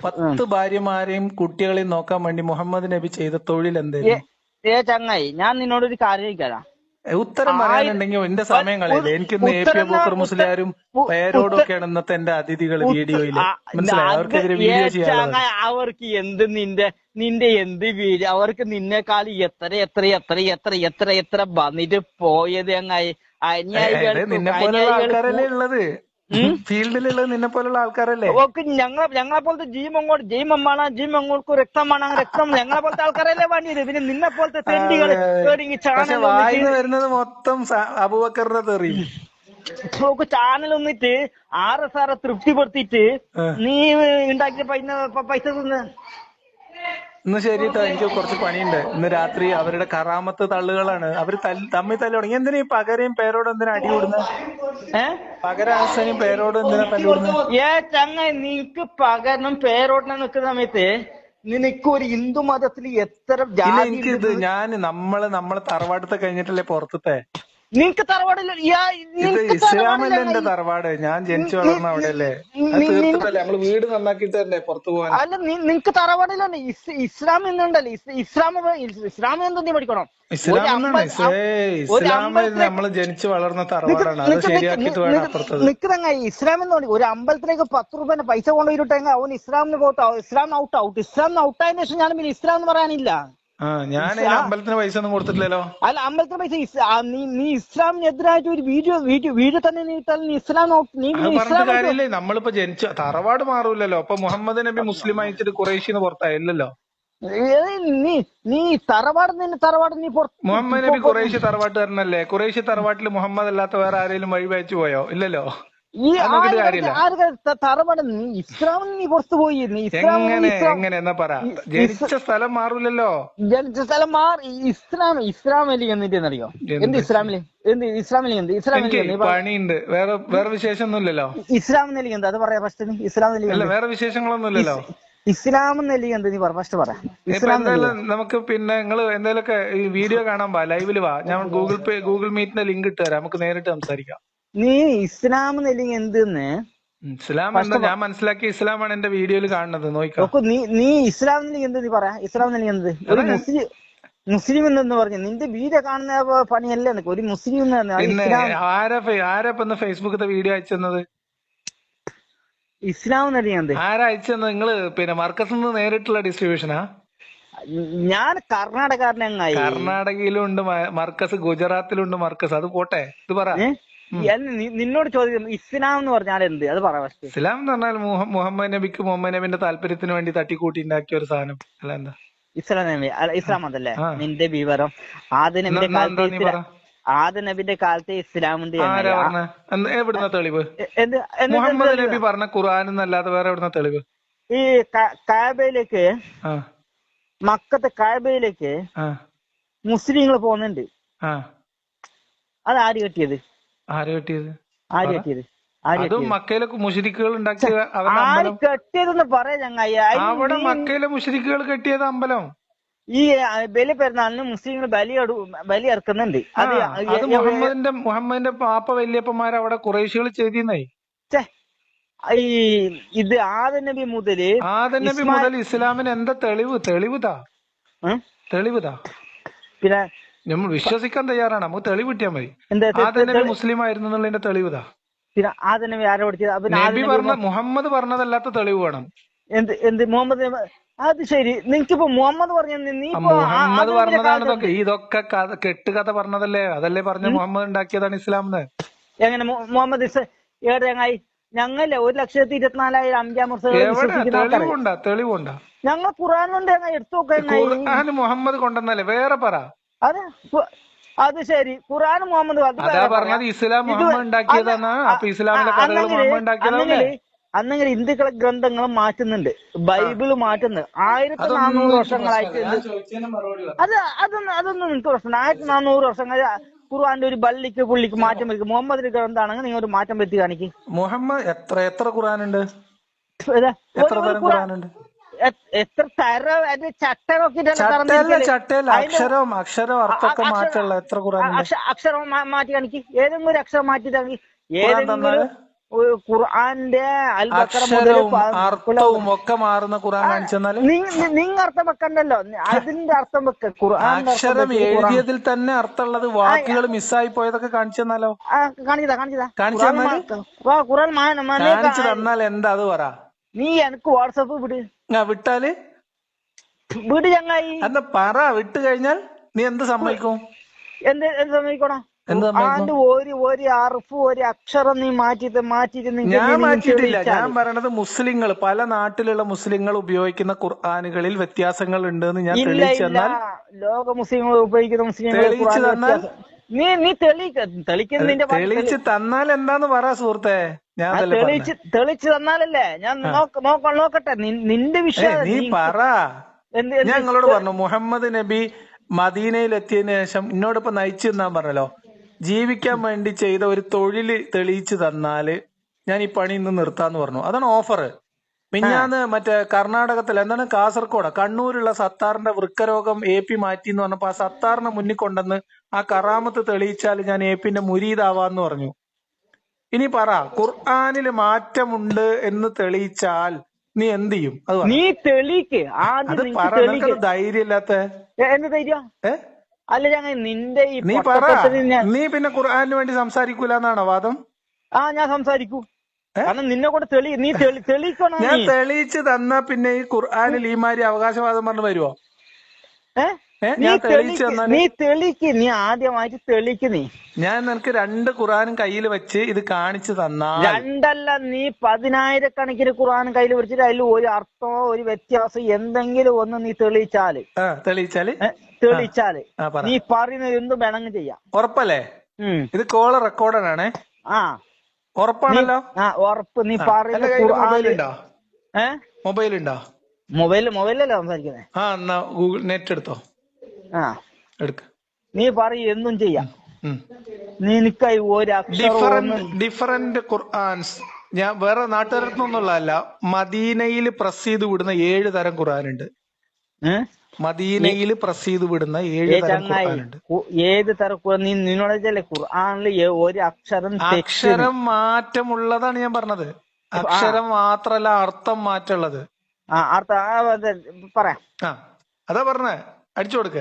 പത്ത് ഭാര്യമാരെയും കുട്ടികളെയും നോക്കാൻ വേണ്ടി മുഹമ്മദ് നബി ചെയ്ത തൊഴിൽ എന്തായിരുന്നു ഏ ചങ്ങായി ഞാൻ നിന്നോട് ഒരു കാര്യം ചോദിക്കാം ഉത്തരം പറയാനുണ്ടെങ്കിൽ എന്റെ സമയം കളയില്ല. എനിക്ക് ഇന്ന് എ പി അബൂക്കർ മുസ്ലിയാരും പേരോടൊക്കെയാണ് ഇന്നത്തെ എന്റെ അതിഥികൾ വീഡിയോയിൽ. മനസ്സിലായി? അവർക്കെതിരെ വീഡിയോ ചെയ്യാൻ അവർക്ക് എന്ത് നിന്റെ നിന്റെ എന്ത് വീഴ അവർക്ക് നിന്നെക്കാൾ എത്ര എത്ര എത്ര എത്ര എത്ര എത്ര വന്നിട്ട് പോയത് അങ്ങായി നിന്നെ പോലെ ആൾക്കാരല്ലേ ഉള്ളത്? ഉം? ഫീൽഡിലുള്ളത് നിന്നെ പോലുള്ള ആൾക്കാരല്ലേ? ഓക്ക് ഞങ്ങൾ ഞങ്ങളെ പോലത്തെ ജീം അങ്ങോട്ട് ജീം അമ്മാണ് ജീം അങ്ങോട്ട് രക്തമാണ് രക്തം ഞങ്ങളെ പോലത്തെ ആൾക്കാരല്ലേ വേണ്ടിയത്? പിന്നെ നിന്നെ പോലത്തെ തെണ്ടികൾ വായിന്ന് വരുന്നത് മൊത്തം അബുബക്കറിനെ അബൂബക്കറിന്റെ തെറി. ചാനൽ വന്നിട്ട് ആർ എസ് ആറെ തൃപ്തിപ്പെടുത്തിയിട്ട് നീ ഉണ്ടാക്കിയ പൈസ പൈസ തിന്ന്. ഇന്ന് ശരി ട്ടോ എനിക്ക് കുറച്ച് പണിയുണ്ട്. ഇന്ന് രാത്രി അവരുടെ കറാമത്ത് തള്ളുകളാണ്. അവർ തല്ല്- തമ്മിൽ തല്ലി തുടങ്ങി. എന്തിനാ ഈ പകരയും പേരോട് എന്തിനാ അടി കൂടുന്നത് ഏ? പകരാസനും പേരോട് എന്തിനാ തല്ലുകൂടുന്നത് ഏ ചങ്ങ നിനക്ക് പകരനും പേരോടിനെ നിൽക്കുന്ന സമയത്ത് നിനക്ക് ഒരു ഹിന്ദു മതത്തിൽ എത്ര ഇല്ല ജാതി എനിക്ക് ഇത് ഞാൻ നമ്മൾ നമ്മളെ തറവാട്ടത്തെ കഴിഞ്ഞിട്ടല്ലേ പുറത്തത്തെ. നിനക്ക് തറവാടില്ല ഇസ്ലാമല്ല ഇത് നിനക്ക് ഇസ്ലാമല്ലേ എന്റെ തറവാട്? ഞാൻ ജനിച്ചു വളർന്ന നി- തീർത്തിട്ടല്ലേ നമ്മൾ വീട് നന്നാക്കിയിട്ട് തന്നെ പുറത്തു പോകാൻ അല്ല നി- നിനക്ക് തറവാടില്ലാണ് ഇസ്ലാം എന്നുണ്ടല്ലോ ഇസ്- ഇസ്ലാം ഇസ്ലാം എന്ത് നീ പഠിക്കണം? എന്നാണ് അമ്പ- ഇസ്ലേ ഒരു ഇസ്ലാമിൽ അമ്പലത്തിലേക്ക് നമ്മൾ ജനിച്ചു വളർന്ന തറവാടാണ്. അത് ശരിയാക്കിട്ട് വേണം അപ്പുറത്തത്. നിക്കുന്ന ഇസ്ലാം എന്ന് പറഞ്ഞു ഒരു അമ്പലത്തിലേക്ക് പത്ത് രൂപ പൈസ കൊണ്ടുപോയിട്ടെങ്കിൽ അവൻ ഇസ്ലാമിന് പോട്ട് ഇസ്ലാം ഔട്ട് ഔട്ട് ഇസ്ലാം ഔട്ടായതിനു ശേഷം ഞാൻ പിന്നെ ഇസ്ലാം എന്ന് പറയാനില്ല. ഞാൻ അമ്പലത്തിന് പൈസ ഒന്നും കൊടുത്തിട്ടില്ലല്ലോ. അല്ല അമ്പലത്തിന് പൈസ നീ നീ ഇസ്ലാമിനെതിരായിട്ട് ഒരു വീഡിയോ വീഡിയോ വീഡിയോ തന്നെ നീ ഇട്ടാൽ നീ ഇസ്ലാം നീ ഔട്ട് കാര്യമില്ലേ. നമ്മളിപ്പോ ജനിച്ച തറവാട് മാറൂലല്ലോ അപ്പൊ മുഹമ്മദ് നബി മുസ്ലിം അയച്ചിട്ട് കുറേശ്ശിന്ന് പുറത്തായില്ലല്ലോ. നീ നീ തറവാട് നിന്നെ തറവാട് നീ മുഹമ്മദ് നബി കുറേശ്ശി തറവാട്ടുകാരനല്ലേ? കുറേശ്ശി തറവാട്ടിൽ മുഹമ്മദ് അല്ലാത്ത വേറെ ആരെങ്കിലും വഴി വെച്ചു പോയോ? ഇല്ലല്ലോ. ഈ അത് കാര്യമില്ല. ആര് ത- തറവാട് നീ ഇസ്ലാം നീ പുറത്തു പോയി. നീ ഇസ്ലാം എങ്ങനെ? എന്നാ പറ. ജനിച്ച സ്ഥലം മാറൂലല്ലോ. ജനിച്ച സ്ഥലം മാറി. ഇസ്ലാം ഇസ്ലാമിൽ എന്നിട്ട് എന്നറിയോ? എന്ത്? ഇസ്ലാമിലെ ഇസ്ലാമിൽ? എന്ത്? ഇസ്ലാമിൽ എന്ത്? ഇസ്ലാമിൽ. പണിയുണ്ട്. വേറെ വേറെ വിശേഷമൊന്നുമില്ലല്ലോ. ഇസ്ലാമിൽ എന്ത്? അത് പറയാ ഫസ്റ്റ് ഇസ്ലാം അല്ല വേറെ വിശേഷങ്ങളൊന്നുമില്ലല്ലോ. ഇസ്ലാം എന്ത്? നീ പറ. ഫസ്റ്റ് പറ. ഇസ്ലാം നമുക്ക് പിന്നെ നിങ്ങൾ എന്തെങ്കിലുമൊക്കെ ഈ വീഡിയോ കാണാൻ വാ. ലൈവിൽ വാ. ഞാൻ ഗൂഗിൾ പേ ഗൂഗിൾ മീറ്റിന്റെ ലിങ്ക് ഇട്ട് തരാം. നമുക്ക് നേരിട്ട് സംസാരിക്കാം. നീ ഇസ്ലാം എന്തെന്ന് എന്ത്ന്ന്? ഇസ്ലാം എന്താ ഞാൻ മനസ്സിലാക്കിയ ഇസ്ലാമാണ് എന്റെ വീഡിയോയിൽ കാണുന്നത്. നോക്കാം നീ നീ ഇസ്ലാം എന്ത് നീ പറയാ? ഇസ്ലാം എന്ത്? ഒരു മുസ്ലിം മുസ്ലിം എന്ന് പറഞ്ഞു? നിന്റെ വീഡിയോ കാണുന്ന പണിയല്ല പണിയല്ലേ ഒരു മുസ്ലിം എന്ന് പറഞ്ഞാ പിന്നെ ഇസ്ലാം ആരാ ഫെ- ആരാ ഇപ്പൊ ഇന്ന് ഫേസ്ബുക്കത്തെ വീഡിയോ അയച്ചെന്നത്? ഇസ്ലാം എന്നറിയാം ആരാ അയച്ചെന്നത് നിങ്ങൾ പിന്നെ മർക്കസിൽ നിന്ന് നേരിട്ടുള്ള ഡിസ്ട്രിബ്യൂഷനാ ഞാൻ കർണാടകക്കാരനായി കർണാടകയിലും ഉണ്ട് മർക്കസ് ഗുജറാത്തിലുണ്ട് മർക്കസ്. അത് പോട്ടെ ഇത് പറ. നിന്നോട് ചോദിക്കും ഇസ്ലാം എന്ന് പറഞ്ഞാൽ എന്ത്? അത് പറ ഇസ്ലാം എന്ന് പറഞ്ഞാൽ മുഹമ്മദ് നബിക്ക് മുഹമ്മദ് നബിന്റെ താല്പര്യത്തിന് വേണ്ടി തട്ടിക്കൂട്ടി ഉണ്ടാക്കിയ ഒരു സാധനം. അല്ല എന്താ? ഇസ്ലാം നബി ഇസ്ലാം അതല്ലേ നിന്റെ വിവരം. ആദ്യ നബിന്റെ കാലത്തെ ഇസ്ലാം? ആദ്യ നബിന്റെ കാലത്തെ ആരാ എവിടുന്ന തെളിവ്? മുഹമ്മദ് നബി പറഞ്ഞ ഖുർആൻ എന്നല്ലാതെ വേറെ എവിടുന്ന തെളിവ്? ഈ കാബയിലേക്ക് മക്കത്തെ കാബയിലേക്ക് മുസ്ലിങ്ങൾ പോകുന്നുണ്ട്. അത് ആര് കെട്ടിയത്? ആര് കെട്ടിയത്? ആര്. കെട്ടിയത്? അതും മക്കയിലെ മുഷരിക്കുകൾ ഉണ്ടാക്കിയ ആര് കെട്ടിയതെന്ന് പറയാ ചങ്ങായി. അവിടെ മക്കയിലെ മുഷരിക്കുകൾ കെട്ടിയത് അമ്പലം. ഈ ബലി പെരുന്നാളിന് മുസ്ലിങ്ങൾ ബലി ബലി ഇറക്കുന്നുണ്ട് അത് അത് മുഹമ്മദിന്റെ മുഹമ്മദിന്റെ പാപ്പ വല്യപ്പന്മാർ അവിടെ കുറേശികൾ ചെയ്തിരുന്നായി ഈ ഇത് ആദ നബി മുതൽ ആദ നബി മുതൽ ഇസ്ലാമിന് എന്താ തെളിവ്? തെളിവുതാ? ഉം? തെളിവുതാ? പിന്നെ നമ്മൾ വിശ്വസിക്കാൻ തയ്യാറാണ്. നമുക്ക് തെളിവ് കിട്ടിയാൽ മതി. എന്താ തെ- ആദം നബി തെ- മുസ്ലിം ആയിരുന്നു എന്നുള്ളതിന്റെ തെളിവുതാ. പിന്നെ ആദ നബി ആരെ പഠിച്ചത്? നബി നബി പറഞ്ഞ മുഹമ്മദ് പറഞ്ഞതല്ലാത്ത തെളിവ് വേണം. എന്ത് എന്ത് മുഹമ്മദ് അത് ശരി. നിനക്കിപ്പോ മുഹമ്മദ് മുഹമ്മദ് പറഞ്ഞതാണ് ഇതൊക്കെ ഇതൊക്കെ കഥ കെട്ടുകഥ പറഞ്ഞതല്ലേ? അതല്ലേ പറഞ്ഞ മുഹമ്മദ് ഉണ്ടാക്കിയതാണ് ഇസ്ലാം എന്ന്. എങ്ങനെ മുഹമ്മദ് ഇസ് ഏടെ ചങ്ങായി ഞങ്ങളെ ഒരു ലക്ഷത്തി ഇരുപത്തിനാലായിരം അഞ്ചാം വർഷം തെളിവുണ്ടാ തെളിവുണ്ടാ. ഞങ്ങൾ ഖുറാനുണ്ട് കൊണ്ട് എടുത്തു നോക്കാൻ മുഹമ്മദ് കൊണ്ടെന്നല്ലേ വേറെ പറ. അത് അത് ശരി. ഖുറാൻ മുഹമ്മദ് അത് പറഞ്ഞത് ഇസ്ലാം മുഹമ്മദ് ഉണ്ടാക്കിയതാണ് അന്ന് അപ്പൊ ഇസ്ലാമിലെ കഥകൾ മുഹമ്മദ് അന്നെങ്കിൽ ഹിന്ദുക്കളെ ഗ്രന്ഥങ്ങൾ മാറ്റുന്നുണ്ട്. ബൈബിൾ മാറ്റുന്നു. ആയിരത്തി നാനൂറ് വർഷങ്ങളായിട്ട് അത് അതൊന്നും അതൊന്നും നിങ്ങൾക്ക് പ്രശ്നം ആയിരത്തി നാനൂറ് വർഷങ്ങൾ ഖുർആന്റെ ഒരു ബള്ളിക്ക് പുള്ളിക്ക് മാറ്റം വരുത്തി. മുഹമ്മദിന്റെ ഗ്രന്ഥാണെങ്കിൽ നിങ്ങൾ ഒരു മാറ്റം വരുത്തി കാണിക്കും. മുഹമ്മദ് എത്ര എത്ര ഖുർആൻ ഉണ്ട് എത്ര തരം ഖുർആൻ ഖുർആനുണ്ട്? എ- എത്ര തരം അത് ചട്ട നോക്കിട്ടല്ല ചട്ടയല്ല. അക്ഷരവും അക്ഷരവും അർത്ഥമൊക്കെ മാറ്റുള്ള എത്ര അക്ഷരം മാറ്റി കാണിക്ക് ഏതെങ്കിലും ഒരു അക്ഷരം മാറ്റി കാണിക്ക് ഏതെങ്കിലും ഖുർആന്റെ അർത്ഥവും ഒക്കെ മാറുന്ന ഖുർആൻ കാണിച്ചെന്നാൽ നിങ്ങ അർത്ഥം വെക്കണ്ടല്ലോ. അതിന്റെ അർത്ഥം വെക്ക. ഖുർആൻ അക്ഷരം എഴുതിയതിൽ തന്നെ അർത്ഥമുള്ളത് വാക്കുകൾ മിസ്സായി പോയതൊക്കെ കാണിച്ചെന്നാലോ തന്നാലോ? കാണിച്ചതാ കാണിച്ചതാ. കാണിച്ച് ഖുർആൻ കാണിച്ചു തന്നാൽ എന്താ അത് പറ. നീ എനിക്ക് വാട്സപ്പ് വിട്. ആ വിട്ടാൽ? വിട് ചങ്ങായി. അല്ല പറ വിട്ട് കഴിഞ്ഞാൽ നീ എന്ത് സമ്മതിക്കും? എന്ത് എന്ത് സമ്മതിക്കണോ? ഒരു ഒരു അർഫ് ഒരു അക്ഷരം നീ മാറ്റിട്ട് മാറ്റിട്ട് ഞാൻ മാറ്റിയിട്ടില്ല. ഞാൻ പറയണത് മുസ്ലിങ്ങൾ പല നാട്ടിലുള്ള മുസ്ലിങ്ങൾ ഉപയോഗിക്കുന്ന ഖുർആാനുകളിൽ വ്യത്യാസങ്ങൾ ഉണ്ട് എന്ന് ഞാൻ തെളിയിച്ചു തന്നാൽ ലോക മുസ്ലിങ്ങൾ ഉപയോഗിക്കുന്ന മുസ്ലിങ്ങൾ തെളിയിച്ച് തന്നാൽ? നീ നീ തെളിയിക്ക തെളിക്കുന്നതിന്റെ തെളിയിച്ച് തന്നാൽ എന്താന്ന് പറ സുഹൃത്തെ. ഞാൻ തെളിയിച്ച് തെളിച്ച് തന്നാലല്ലേ? ഞാൻ നോക്ക നോക്ക- നോക്കട്ടെ. നിന്റെ. വിഷയം നീ പറ. നിങ്ങളോട് പറഞ്ഞു മുഹമ്മദ് നബി മദീനയിൽ എത്തിയതിനു ശേഷം ഇന്നോടൊപ്പം നയിച്ചു എന്നാ പറഞ്ഞല്ലോ. ജീവിക്കാൻ വേണ്ടി ചെയ്ത ഒരു തൊഴിൽ തെളിയിച്ചു തന്നാൽ ഞാൻ ഈ പണി ഇന്ന് നിർത്താന്ന് പറഞ്ഞു. അതാണ് ഓഫർ മിഞ്ഞാന്ന് മറ്റേ കർണാടകത്തിൽ എന്താണ് കാസർഗോഡ്? കണ്ണൂരുള്ള സത്താറിന്റെ വൃക്കരോഗം എ പി മാറ്റി എന്ന് പറഞ്ഞപ്പോ ആ സത്താറിനെ മുന്നിൽ കൊണ്ടുവന്ന് ആ കറാമത്ത് തെളിയിച്ചാൽ ഞാൻ എ പിന്റെ മുരീദാവാന്ന് പറഞ്ഞു. ഇനി പറ ഖുർആാനിൽ മാറ്റമുണ്ട് എന്ന് തെളിയിച്ചാൽ നീ എന്ത് ചെയ്യും? അത്. നീ തെളിക്ക് അത് ധൈര്യമില്ലാത്ത എന്ത് ധൈര്യം? അല്ല ഞങ്ങൾ നിന്റെ നീ പറ. നീ പിന്നെ ഖുർആാനിന് വേണ്ടി സംസാരിക്കൂലെന്നാണോ വാദം? ആ ഞാൻ സംസാരിക്കൂ? കാരണം നിന്നെ കൊണ്ട് തെളി നീ തെളി- തെളിയിക്കണം ഞാൻ തെളിയിച്ച് തന്നാ പിന്നെ ഈ ഖുർആാനിൽ ഈ മാതിരി അവകാശവാദം പറഞ്ഞ് വരുവോ? നീ തെളിക്ക് നീ ആദ്യമായിട്ട് തെളിക്ക് നീ. ഞാൻ നിനക്ക് രണ്ട് ഖുറാനും കയ്യിൽ വെച്ച് ഇത് കാണിച്ചു തന്നാ രണ്ടല്ല നീ പതിനായിരക്കണക്കിന് ഖുറാനും കയ്യിൽ വെച്ചിട്ട് അതിൽ ഒരു അർത്ഥമോ ഒരു വ്യത്യാസം എന്തെങ്കിലും ഒന്ന് നീ തെളിയിച്ചാൽ. തെളിയിച്ചാൽ? തെളിയിച്ചാൽ. നീ പറയുന്നത് എന്തും വേണമെങ്കിൽ ചെയ്യാം. ഉറപ്പല്ലേ. ഇത് കോൾ ആണേ ആ. ഉറപ്പാണല്ലോ? ആ ഉറപ്പ്. നീ ആ, പറയുന്ന എന്റെ മൊബൈൽ ഉണ്ടോ മൊബൈൽ ഉണ്ടോ മൊബൈലല്ലേ സംസാരിക്കുന്നത് ആ എന്നാ ഗൂഗിൾ നെറ്റ് എടുത്തോ? ആ. എടുക്ക. നീ പറയും എന്നും ചെയ്യാം. ഉം. നീ നിക്കായി ഒരു അക്ഷരം ഡിഫറന്റ് ഡിഫറന്റ് ഖുർആൻസ് ഞാൻ വേറെ നാട്ടുകാരത്തൊന്നുള്ളതല്ല മദീനയിൽ പ്രസ് ചെയ്ത് വിടുന്ന ഏഴ് തരം ഖുർആനുണ്ട് ഏ? മദീനയിൽ പ്രസ് ചെയ്ത് വിടുന്ന ഏഴ് തരം ഏത് തരം നീ നിന്നോടല്ലേ ഖുർആനിൽ ഒരു അക്ഷരം അക്ഷരം മാറ്റമുള്ളതാണ് ഞാൻ പറഞ്ഞത്. അക്ഷരം മാത്രല്ല അർത്ഥം മാറ്റുള്ളത് പറയാം. അതാ പറഞ്ഞേ അടിച്ചു കൊടുക്ക.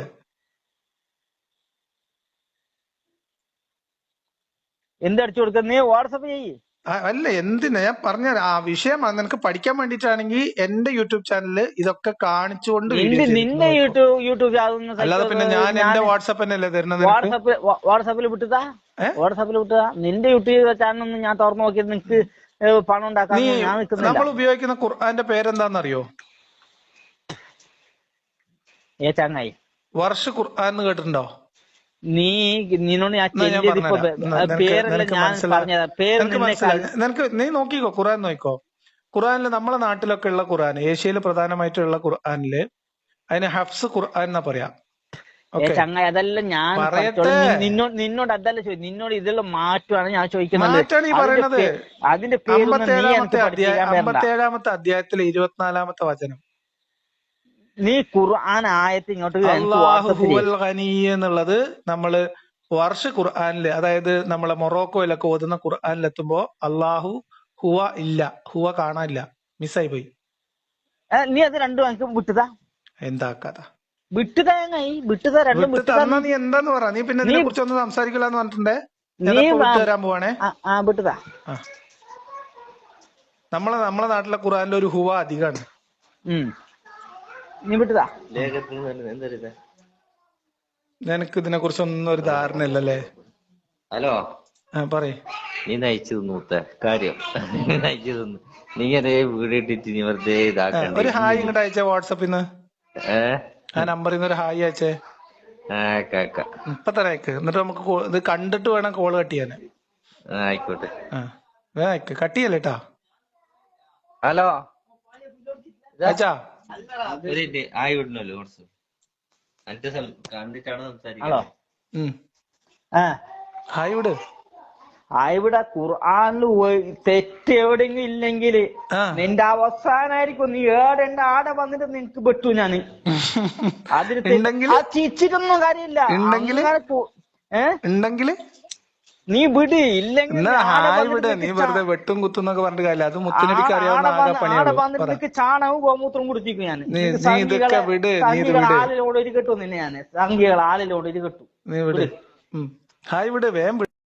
എന്ത് അടിച്ചു കൊടുക്ക? നീ വാട്സപ്പ് ചെയ്യ്. അല്ല എന്തിനാ? ഞാൻ പറഞ്ഞ ആ വിഷയം നിനക്ക് പഠിക്കാൻ വേണ്ടിട്ടാണെങ്കിൽ എന്റെ യൂട്യൂബ് ചാനലിൽ ഇതൊക്കെ കാണിച്ചുകൊണ്ട് നിന്റെ വീഡിയോ നിന്റെ യൂട്യൂബ് അല്ലാതെ പിന്നെ ഞാൻ എന്റെ വാട്സാപ്പ് തന്നെയല്ലേ തരുന്നത് വാട്സാപ്പിൽ വിട്ടതാ? വാട്സാപ്പിൽ വിട്ടതാ? നിന്റെ യൂട്യൂബ് ചാനലൊന്നും ഞാൻ തുറന്നു നോക്കിയത് നിനക്ക് പണം ഉണ്ടാക്കാൻ ഞാൻ നിൽക്കുന്നില്ല. നമ്മൾ ഉപയോഗിക്കുന്ന ഖുർആന്റെ പേരെന്താന്നറിയോ? ഏ ചങ്ങായി. വർഷ ഖുർആൻ കേട്ടിട്ടുണ്ടോ? നീ നിന്നോട് ഞാൻ പേരല്ല ഞാൻ പറഞ്ഞതാ. പേര് നിനക്ക് നീ നോക്കിക്കോ ഖുറാൻ നോക്കിക്കോ. ഖുറാനിൽ നമ്മളെ നാട്ടിലൊക്കെ ഉള്ള ഖുറാൻ ഏഷ്യയിൽ പ്രധാനമായിട്ടുള്ള ഖുർആാനിൽ അതിന് ഹഫ്സ് ഖുർആൻ എന്നാ പറയാ. ചങ്ങായി അതല്ല ഞാൻ നിന്നോട് നിന്നോട് അതല്ല നിന്നോട് ഇതിലുള്ള മാറ്റമാണ് ഞാൻ ചോദിക്കുന്നത്. അതിന്റെ അമ്പത്തേഴാമത്തെ അധ്യായത്തിലെ ഇരുപത്തിനാലാമത്തെ വചനം. നീ ഖുർആൻ ആയത്ത് ഇങ്ങോട്ട് എന്നുള്ളത് നമ്മൾ വർഷ ഖുർആനിൽ അതായത് നമ്മളെ മൊറോക്കോയിലൊക്കെ ഓതുന്ന ഖുർആനിലെത്തുമ്പോ അള്ളാഹു ഹുവ ഇല്ല ഹുവ കാണാനില്ല മിസ്സായി പോയി. നീ അത് രണ്ടും എനിക്ക് വിട്ടുതാ. എന്താ കഥ? വിട്ടുതാ വിട്ടുത രണ്ടും വിട്ട് വിട്ടുതാ നീ. എന്താന്ന് പറ? നീ പിന്നെ ഇതിനെ കുറിച്ച് ഒന്നും സംസാരിക്കില്ല എന്ന് പറഞ്ഞിട്ടുണ്ടേ? നീ വിട്ടുതരാൻ പോവാണേ? ആ, വിട്ടുതാ. നമ്മളെ നമ്മളെ നാട്ടിലെ ഖുറാനിൽ ഒരു ഹുവ അധികമാണ് നീ വിട്ടതാ? നിനക്ക് ഇതിനെ കുറിച്ചൊന്നും ഒരു ധാരണ ഇല്ലല്ലേ ഹലോ? ആ പറയ്. നീ നയിച്ചു തിന്നൂത്ത കാര്യം നീ നയിച്ചു തിന്നു നീ അതേ വീട് ഇട്ടിട്ട് നീ വെറുതെ ഇതാക്കണ്ട. ഒരു ഹായ് ഇങ്ങോട്ട് അയച്ചേ വാട്സപ്പിൽ നിന്ന്. ആ നമ്പറിൽ നിന്ന് ഒരു ഹായ് അയച്ചേ. ആ കാക്ക ഇപ്പൊ തന്നെ അയക്ക്. എന്നിട്ട് നമുക്ക് ഇത് കണ്ടിട്ട് വേണം കോൾ കട്ട് ചെയ്യാൻ. ആയിക്കോട്ടെ. ആ വേഗം അയക്ക്. കട്ട് ചെയ്യല്ലേട്ടാ ഹലോ? അയച്ചാ? ഒരു മിനിറ്റ് ആയി വിടണല്ലോ കുറച്ച്. അന്റെ സം- കണ്ടിട്ടാണ് സംസാരിക്കുന്നത്. ആ. ഹായ് വിട്. ഇവിടെ ഖുർആനിൽ തെറ്റ് എവിടെങ്കിലും ഇല്ലെങ്കിൽ നിന്റെ അവസാനായിരിക്കും. നീ ഏടേണ്ട ആടെ വന്നിട്ട് നിനക്ക് പെട്ടു ഞാൻ. അതിൽ ചിരിച്ചിട്ടൊന്നും കാര്യമില്ല. ഉണ്ടെങ്കിൽ? അങ്ങനെ കു- ഏ ഉണ്ടെങ്കിൽ നീ വിട് ഇല്ലെങ്കിൽ ഹായ് വിട് നീ വെറുതെ വെട്ടും കുത്തും എന്നൊക്കെ പറഞ്ഞിട്ട് കാര്യമില്ല. അത് മുത്തിന് ആടെ- അറിയാവുന്ന ആകെ നിനക്ക് ചാണകവും ഗോമൂത്രം കുടിച്ചിരിക്കും ഞാൻ നീ- ഇതൊക്കെ വിട്, നീ. ആലിലോട് ഒരു കെട്ടു നിന്നെ ഞാൻ സംഖ്യകൾ ആലിലോട് ഒരു കെട്ടു. നീ വിട്. ഹായ് വിട് വിട്.